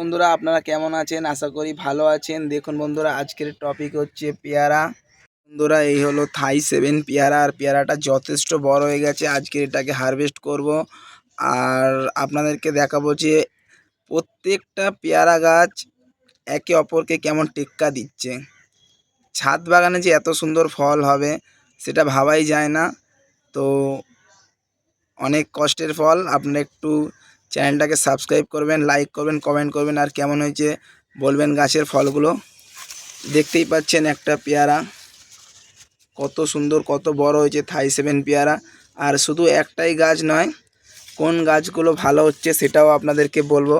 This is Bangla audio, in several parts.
বন্ধুরা, আপনারা কেমন আছেন? আশা করি ভালো আছেন। দেখুন বন্ধুরা, আজকের টপিক হচ্ছে পেয়ারা। বন্ধুরা, এই হলো থাই সেভেন পেয়ারা। আর পেয়ারাটা যথেষ্ট বড় হয়ে গেছে। আজকে এটাকে হারভেস্ট করব। আর আপনাদেরকে দেখাবো যে প্রত্যেকটা পেয়ারা গাছ একে অপরকে কেমন টেক্কা দিচ্ছে। ছাদ বাগানে যে এত সুন্দর ফল হবে, সেটা ভাবাই যায় না। তো অনেক কষ্টের ফল। আপনারা একটু চ্যানেলটাকে সাবস্ক্রাইব করবেন লাইক করবেন কমেন্ট করবেন আর কেমন হয়েছে বলবেন গাছের ফলগুলো। দেখতেই পাচ্ছেন একটা পেয়ারা। কত সুন্দর, কত বড় হয়েছে থাই সেভেন পেয়ারা। আর শুধু একটাই গাছ নয়, কোন গাছগুলো ভালো হচ্ছে সেটাও আপনাদেরকে বলব।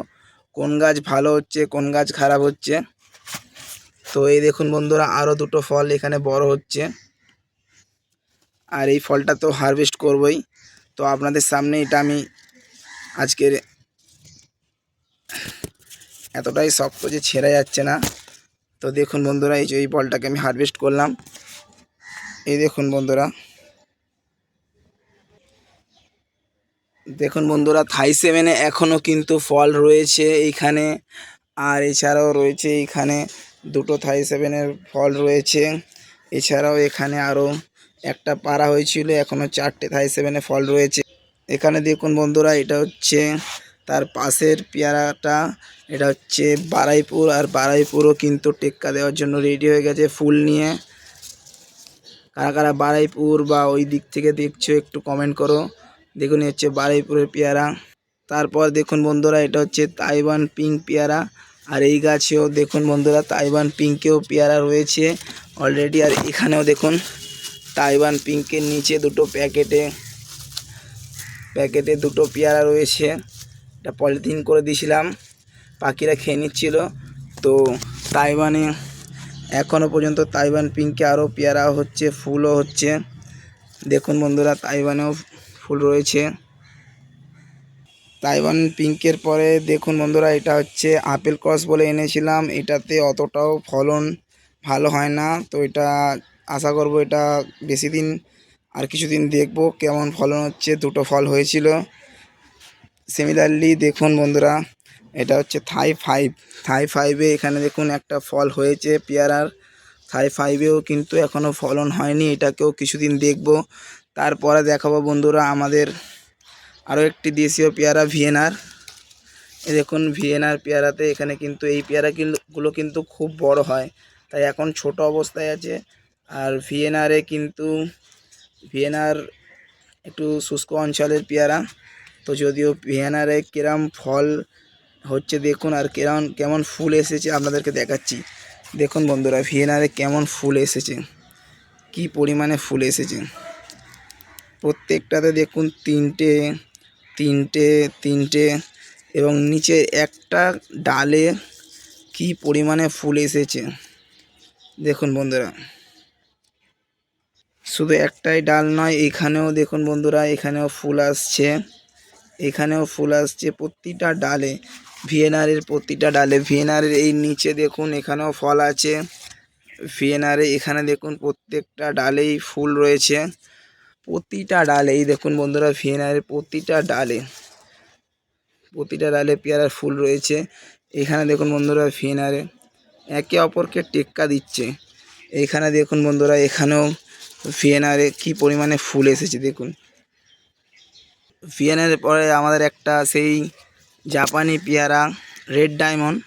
কোন গাছ ভালো হচ্ছে, কোন গাছ খারাপ হচ্ছে। তো এই দেখুন বন্ধুরা আরও দুটো ফল এখানে বড় হচ্ছে। আর এই ফলটা তো হারভেস্ট করবই। তো আপনাদের সামনে এটা আমি আজকের এতটাই শক্ত যে ছেঁড়া যাচ্ছে না। তো দেখুন বন্ধুরা, এই যে এই ফলটাকে আমি হারভেস্ট করলাম। এই দেখুন বন্ধুরা। দেখুন বন্ধুরা, থাই সেভেনে এখনও কিন্তু ফল রয়েছে এইখানে। আর এছাড়াও রয়েছে এইখানে দুটো থাই সেভেনের ফল রয়েছে। এছাড়াও এখানে আরও একটা পাড়া হয়েছিল এখনও চারটে থাই সেভেনে ফল রয়েছে। এখানে দেখুন বন্ধুরা, এটা হচ্ছে তার পাশের পেয়ারাটা, এটা হচ্ছে বারাইপুর, আর বারাইপুরও কিন্তু টেক্কা দেওয়ার জন্য রেডি হয়ে গেছে ফুল নিয়ে। কারা কারা বারাইপুর বা ওই দিক থেকে দেখছ একটু কমেন্ট করো। দেখুন হচ্ছে বারাইপুরের পেয়ারা। তারপর দেখুন বন্ধুরা, এটা হচ্ছে তাইওয়ান পিঙ্ক পেয়ারা। আর এই গাছেও দেখুন বন্ধুরা, তাইওয়ান পিঙ্কেও পেয়ারা রয়েছে অলরেডি আর এখানেও দেখুন, তাইওয়ান পিঙ্কের নিচে দুটো প্যাকেটে প্যাকেটে দুটো পেয়ারা রয়েছে। এটা পলিথিন করে দিয়েছিলাম, পাখিরা খেয়ে নিচ্ছিল। তো তাইওয়ানে এখনও পর্যন্ত তাইওয়ান পিঙ্কে আরও পেয়ারা হচ্ছে, ফুলও হচ্ছে। দেখুন বন্ধুরা, তাইওয়ানেও ফুল রয়েছে। তাইওয়ান পিঙ্কের পরে দেখুন বন্ধুরা, এটা হচ্ছে আপেল ক্রস বলে এনেছিলাম। এটাতে অতটাও ফলন ভালো হয় না। তো এটা আশা করব এটা বেশি দিন আর কিছুদিন দেখব কেমন ফলন হচ্ছে। দুটো ফল হয়েছিল। সিমিলারলি দেখুন বন্ধুরা, এটা হচ্ছে থাই ফাইভ থাই ফাইভে এখানে দেখুন একটা ফল হয়েছে পেয়ারার। থাই ফাইভেও কিন্তু এখনও ফলন হয়নি, এটাকেও কিছুদিন দেখব। তারপরে দেখাবো বন্ধুরা আমাদের আরও একটি দেশীয় পেয়ারা, ভিয়েনার। দেখুন, ভিয়েনার পেয়ারাতে এখানে কিন্তু এই পেয়ারা কিল- গুলো কিন্তু খুব বড় হয়। তাই এখন ছোট অবস্থায় আছে। আর ভিয়েনারে কিন্তু ভিয়েনার একটু শুষ্ক অঞ্চলের পেয়ারা। তো যদিও ভিয়েনারে কিরম ফল হচ্ছে দেখুন আর কেমন কেমন ফুল এসেছে আপনাদেরকে দেখাচ্ছি। দেখুন বন্ধুরা, ভিয়েনারে কেমন ফুল এসেছে, কি পরিমাণে ফুল এসেছে। প্রত্যেকটাতে দেখুন তিনটে তিনটে তিনটে এবং নিচে একটা ডালে কি পরিমাণে ফুল এসেছে। দেখুন বন্ধুরা। শুধু একটাই ডাল নয়, এখানেও দেখুন বন্ধুরা, এখানেও ফুল আসছে। এখানেও ফুল আসছে প্রতিটা ডালে, ভিয়েনারের প্রতিটা ডালে। ভিয়েনারের এই নিচে দেখুন, এখানেও ফল আছে। ভিয়েনারে এখানে দেখুন প্রত্যেকটা ডালেই ফুল রয়েছে। প্রতিটা ডালে, এই দেখুন বন্ধুরা, ভিয়েনারের প্রতিটা ডালে প্রতিটা ডালে পেয়ারার ফুল রয়েছে। এখানে দেখুন বন্ধুরা, ভিয়েনারে একে অপরকে টেক্কা দিচ্ছে। এখানে দেখুন বন্ধুরা, এখানেও ভিয়েনারে কি পরিমাণে ফুল এসেছে দেখুন। ভিয়েনারের পরে আমাদের একটা সেই জাপানি পেয়ারা, রেড ডায়মন্ড।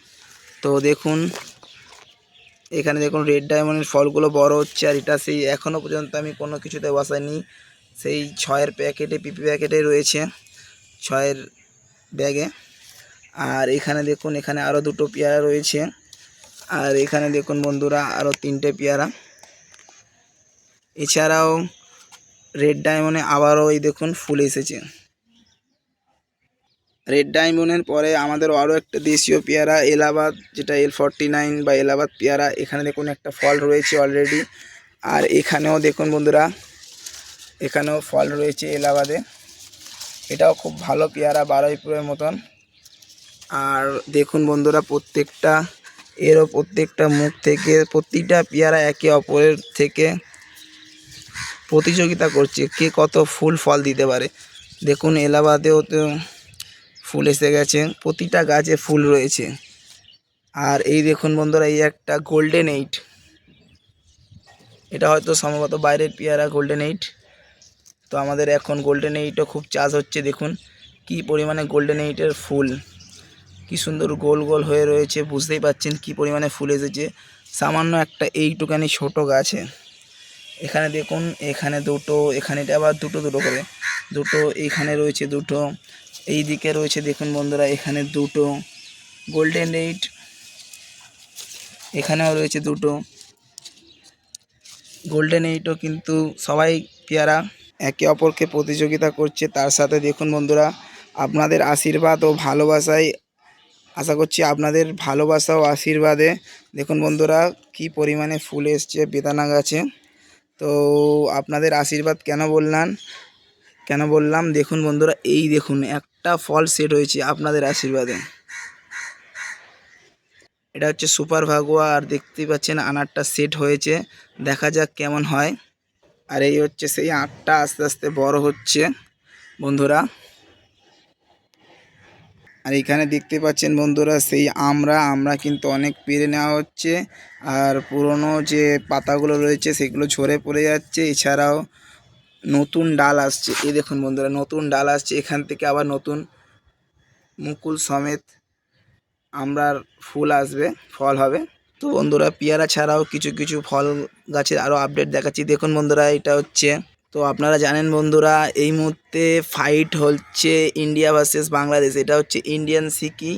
তো দেখুন, এখানে দেখুন রেড ডায়মন্ডের ফলগুলো বড় হচ্ছে আর এটা সেই এখনও পর্যন্ত আমি কোনো কিছুতে বসাইনি। সেই ছয়ের প্যাকেটে, পিপি প্যাকেটে রয়েছে ছয়ের ব্যাগে। আর এখানে দেখুন, এখানে আরও দুটো পেয়ারা রয়েছে। আর এখানে দেখুন বন্ধুরা আরও তিনটে পেয়ারা। এছাড়াও রেড ডায়মন্ডে আবারও এই দেখুন ফুল এসেছে। রেড ডায়মন্ডের পরে আমাদের আরও একটা দেশীয় পেয়ারা, এলাহাবাদ, যেটা এল ফর্টি নাইন বা এলাহাবাদ পেয়ারা, এখানে দেখুন একটা ফল রয়েছে অলরেডি আর এখানেও দেখুন বন্ধুরা, এখানেও ফল রয়েছে এলাহাবাদে। এটাও খুব ভালো পেয়ারা, বারুইপুরের মতন। আর দেখুন বন্ধুরা, প্রত্যেকটা, এরও প্রত্যেকটা মুখ থেকে, প্রতিটা পেয়ারা একে অপরের থেকে প্রতিযোগিতা করছে, কে কত ফুল ফল দিতে পারে। দেখুন, এলাহাবাদেও তো ফুল এসে গেছে, প্রতিটা গাছে ফুল রয়েছে। আর এই দেখুন বন্ধুরা, এই একটা গোল্ডেন এইট এটা হয়তো সম্ভবত বাইরের পেয়ারা গোল্ডেন এইট তো আমাদের এখন গোল্ডেন এইটও খুব চাষ হচ্ছে, দেখুন কি পরিমাণে গোল্ডেন এইটের ফুল। কি সুন্দর গোল গোল হয়ে রয়েছে, বুঝতেই পাচ্ছেন কি পরিমাণে ফুল এসেছে। সামান্য একটা এইটুকানি ছোটো গাছে। এখানে দেখুন, এখানে দুটো, এখানে আবার দুটো দুটো করে। দুটো এইখানে রয়েছে দুটো এই দিকে রয়েছে দেখুন বন্ধুরা, এখানে দুটো। গোল্ডেন এইট এখানেও রয়েছে দুটো। গোল্ডেন এইটও কিন্তু সবাই পেয়ারা, একে অপরকে প্রতিযোগিতা করছে। তার সাথে দেখুন বন্ধুরা, আপনাদের আশীর্বাদ ও ভালোবাসায় আশা করছি আপনাদের ভালোবাসা ও আশীর্বাদে। দেখুন বন্ধুরা, কি পরিমাণে ফুল এসছে বেদানা গাছে। তো আপনাদের আশীর্বাদ কেন বললাম? কেন বললাম? দেখুন বন্ধুরা, এই দেখুন, একটা ফল সেট হয়েছে আপনাদের আশীর্বাদে। এটা হচ্ছে সুপার ভাগুয়া, আর দেখতেই পাচ্ছেন আনারটা সেট হয়েছে। দেখা যাক কেমন হয়। আর এই হচ্ছে সেই আটটা আস্তে আস্তে বড় হচ্ছে। বন্ধুরা আর এখানে দেখতে পাচ্ছেন বন্ধুরা, সেই আমরা আমরা কিন্তু অনেক পেরে নেওয়া হচ্ছে। আর পুরনো যে পাতাগুলো রয়েছে, সেগুলো ঝরে পড়ে যাচ্ছে। এছাড়াও নতুন ডাল আসছে। এই দেখুন বন্ধুরা, নতুন ডাল আসছে। এখান থেকে আবার নতুন মুকুল সমেত আমরার ফুল আসবে, ফল হবে। তো বন্ধুরা, পেয়ারা ছাড়াও কিছু কিছু ফল গাছের আরও আপডেট দেখাচ্ছি। দেখুন বন্ধুরা, এটা হচ্ছে তো আপনারা জানেন বন্ধুরা, এই মুহূর্তে ফাইট হচ্ছে ইন্ডিয়া ভার্সেস বাংলাদেশ এটা হচ্ছে ইন্ডিয়ান সিকি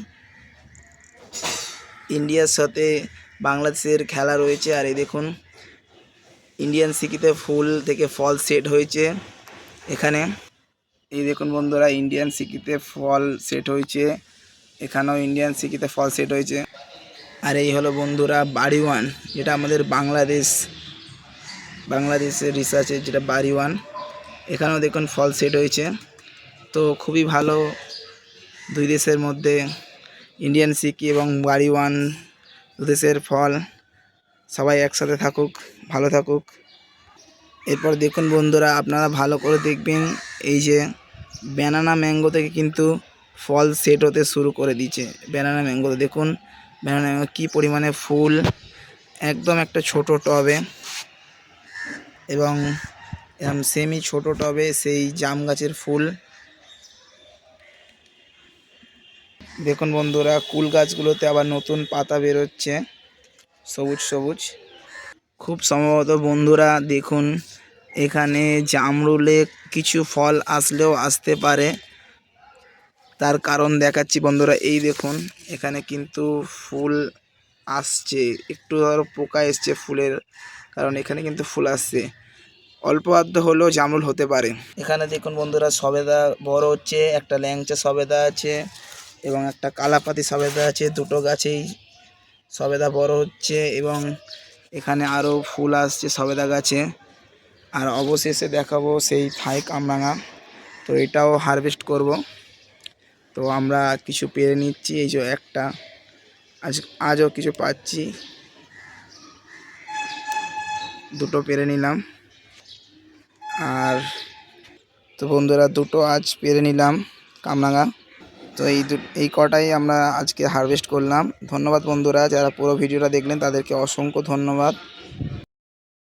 ইন্ডিয়ার সাথে বাংলাদেশের খেলা রয়েছে, আর এই দেখুন ইন্ডিয়ান সিকিতে ফুল থেকে ফল সেট হয়েছে এখানে। এই দেখুন বন্ধুরা ইন্ডিয়ান সিকিতে ফল সেট হয়েছে, এখানেও ইন্ডিয়ান সিকিতে ফল সেট হয়েছে। আর এই হলো বন্ধুরা বাড়ি ওয়ান, যেটা আমাদের বাংলাদেশ বাংলাদেশের রিসার্চের যেটা বাড়ি ওয়ান, এখানেও দেখুন ফল সেট হয়েছে। তো খুবই ভালো দুই দেশের মধ্যে ইন্ডিয়ান সিকি এবং বাড়ি ওয়ান দু দেশের ফল। সবাই একসাথে থাকুক, ভালো থাকুক। এরপর দেখুন বন্ধুরা, আপনারা ভালো করে দেখবেন এই যে ব্যানানা ম্যাঙ্গো থেকে কিন্তু ফল সেট হতে শুরু করে দিয়েছে ব্যানানা ম্যাঙ্গোতে দেখুন ব্যানানা ম্যাঙ্গো কী পরিমাণে ফুল, একদম একটা ছোট টবে। এবং, এরম সেমি ছোট টবে সেই জাম গাছের ফুল। দেখুন বন্ধুরা, কুল গাছগুলোতে আবার নতুন পাতা বেরোচ্ছে। সবুজ সবুজ। খুব সম্ভবত বন্ধুরা, দেখুন, এখানে জামরুলে কিছু ফল আসলেও আসতে পারে। তার কারণ দেখাচ্ছি বন্ধুরা, এই দেখুন, এখানে কিন্তু ফুল আসছে, একটু ধরো পোকা এসছে ফুলের কারণ এখানে কিন্তু ফুল আসছে। অল্প আধ হলেও জামরুল হতে পারে। এখানে দেখুন বন্ধুরা, সবেদা বড় হচ্ছে, একটা ল্যাংচা সবেদা আছে এবং একটা কালাপাতি সবেদা আছে, দুটো গাছেই সবেদা বড় হচ্ছে এবং এখানে আরও ফুল আসছে সবেদা গাছে। আর অবশেষে দেখাবো সেই থাই কামরাঙা তো এটাও হারভেস্ট করব। তো আমরা কিছু পেরে নিচ্ছি, এই যে একটা। আজ, আজও কিছু পাচ্ছি। দুটো পেরে নিলাম। আর তো বন্ধুরা, দুটো আজ পেরে নিলাম কামরাঙা। তো এই দু, এই কটাই আমরা আজকে হারভেস্ট করলাম। ধন্যবাদ বন্ধুরা, যারা পুরো ভিডিওটা দেখলেন তাদেরকে অসংখ্য ধন্যবাদ।